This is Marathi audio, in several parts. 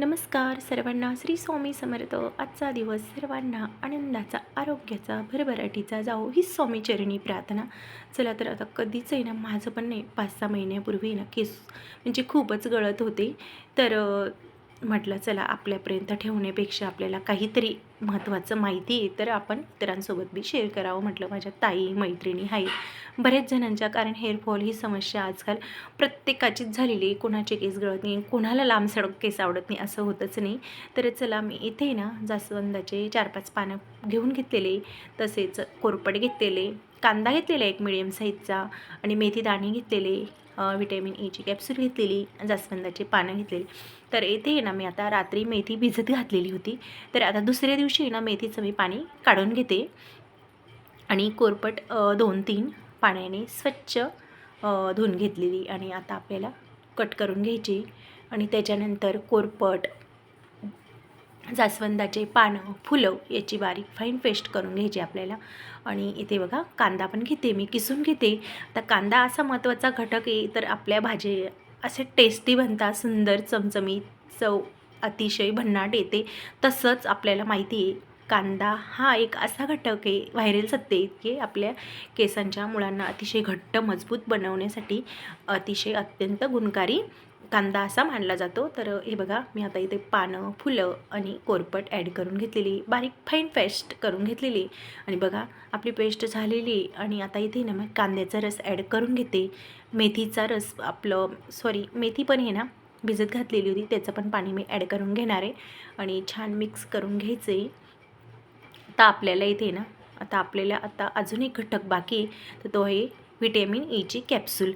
नमस्कार सर्वांना श्री स्वामी समर्थ. आजचा दिवस सर्वांना आनंदाचा आरोग्याचा भरभराटीचा जाओ ही स्वामी चरणी प्रार्थना. चला तर आता कधीच आहे ना माझं पण नाही पाच सहा महिन्यापूर्वी ना केस म्हणजे खूपच गळत होते. तर म्हटलं चला आपल्यापर्यंत ठेवण्यापेक्षा आपल्याला काहीतरी महत्त्वाचं माहिती आहे तर आपण इतरांसोबत बी शेअर करावं म्हटलं माझ्या ताई मैत्रिणी आहेत बऱ्याच जणांच्या कारण हेअरफॉल ही समस्या आजकाल प्रत्येकाचीच झालेली आहे. कोणाचे केस गळत नाही कोणाला लांब सडक केस आवडत नाही असं होतच नाही. तर चला मी इथे ना जास्वंदाचे चार पाच पानं घेऊन घेतलेले तसेच कोरपड घेतलेले कांदा घेतलेला एक मिडियम साईजचा आणि मेथी दाणे घेतलेले. व्हिटॅमिन एची ईची कॅप्सूल घेतलेली जास्वंदाची पानं घेतलेली. तर येथे आहे ना मी आता रात्री मेथी भिजत घातलेली होती. तर आता दुसऱ्या दिवशी ना मेथीचं मी पाणी काढून घेते. आणि कोरपट दोन तीन पाण्याने स्वच्छ धुवून घेतलेली. आणि आता आपल्याला कट करून घ्यायची. आणि त्याच्यानंतर कोरपट जास्वंदाचे पानं फुलं याची बारीक फाईन पेस्ट करून घ्यायची आपल्याला. आणि इथे बघा कांदा पण घेते मी किसून घेते. आता कांदा असा महत्त्वाचा घटक आहे तर आपल्या भाजी असे टेस्टी बनतात सुंदर चमचमीत चव अतिशय भन्नाट येते. तसंच आपल्याला माहिती आहे कांदा हा एक असा घटक आहे व्हायरल सत्य इतके की आपल्या केसांच्या मुळांना अतिशय घट्ट मजबूत बनवण्यासाठी अतिशय अत्यंत गुणकारी कांदा असा मानला जातो. तर हे बघा मी आता इथे पानं फुलं आणि कोरपट ॲड करून घेतलेली बारीक फाईन पेस्ट करून घेतलेली. आणि बघा आपली पेस्ट झालेली आणि आता इथे ना मग कांद्याचा रस ॲड करून घेते. मेथीचा रस आपलं सॉरी मेथी पण आहे ना भिजत घातलेली होती त्याचं पण पाणी मी ॲड करून घेणार आहे. आणि छान मिक्स करून घ्यायचे. आता आपल्याला इथे ना आता आपल्याला आता अजून एक घटक बाकी आहे. तर तो आहे व्हिटॅमिन e ईची कॅप्सूल.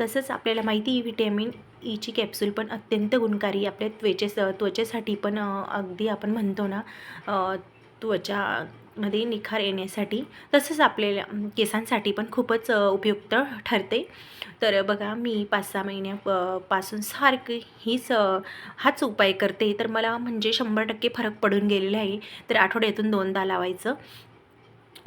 तसंच आपल्याला माहिती आहे ईची e कॅप्सूल पण अत्यंत गुणकारी आपल्या त्वचेस त्वचेसाठी पण अगदी आपण म्हणतो ना त्वचा मध्ये निखार येण्यासाठी. तसंच आपल्याला केसांसाठी पण खूपच उपयुक्त ठरते. तर बघा मी पाच सहा महिन्या प- पासून सारखी हीच हाच उपाय करते. तर मला म्हणजे शंभर टक्के फरक पडून गेलेला आहे. तर आठवड्यातून दोनदा लावायचं.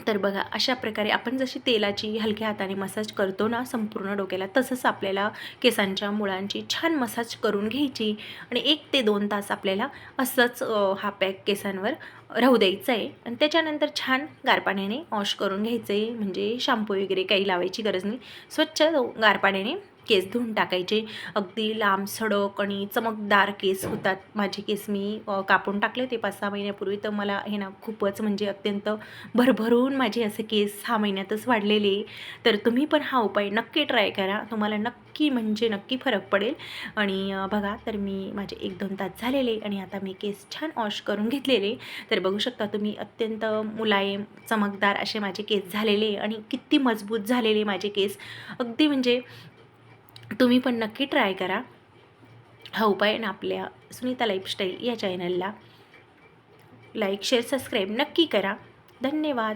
तर बघा अशा प्रकारे आपण जशी तेलाची हलक्या हाताने मसाज करतो ना संपूर्ण डोक्याला तसंच आपल्याला केसांच्या मुळांची छान मसाज करून घ्यायची आणि एक ते दोन तास आपल्याला असंच हा पॅक केसांवर राहू द्यायचं आहे आणि त्याच्यानंतर छान गारपाण्याने वॉश करून घ्यायचं आहे म्हणजे शॅम्पू वगैरे काही लावायची गरज नाही. स्वच्छ गारपाण्याने केस धुवून टाकायचे. अगदी लांब सडक आणि चमकदार केस होतात. माझे केस मी कापून टाकले ते पाच सहा महिन्यापूर्वी. तर मला हे ना खूपच म्हणजे अत्यंत भरभरून माझे असे केस सहा महिन्यातच वाढलेले. तर तुम्ही पण हा उपाय नक्की ट्राय करा. तुम्हाला नक्की म्हणजे नक्की फरक पडेल. आणि बघा तर मी माझे एक दोन तास झालेले आणि आता मी केस छान वॉश करून घेतलेले. तर बघू शकता तुम्ही अत्यंत मुलायम चमकदार असे माझे केस झालेले आणि किती मजबूत झालेले माझे केस. अगदी म्हणजे तुम्ही पण नक्की ट्राय करा. हा उपाय ना आपल्या सुनीता लाईफस्टाईल या चॅनलला लाईक शेअर सबस्क्राईब नक्की करा. धन्यवाद.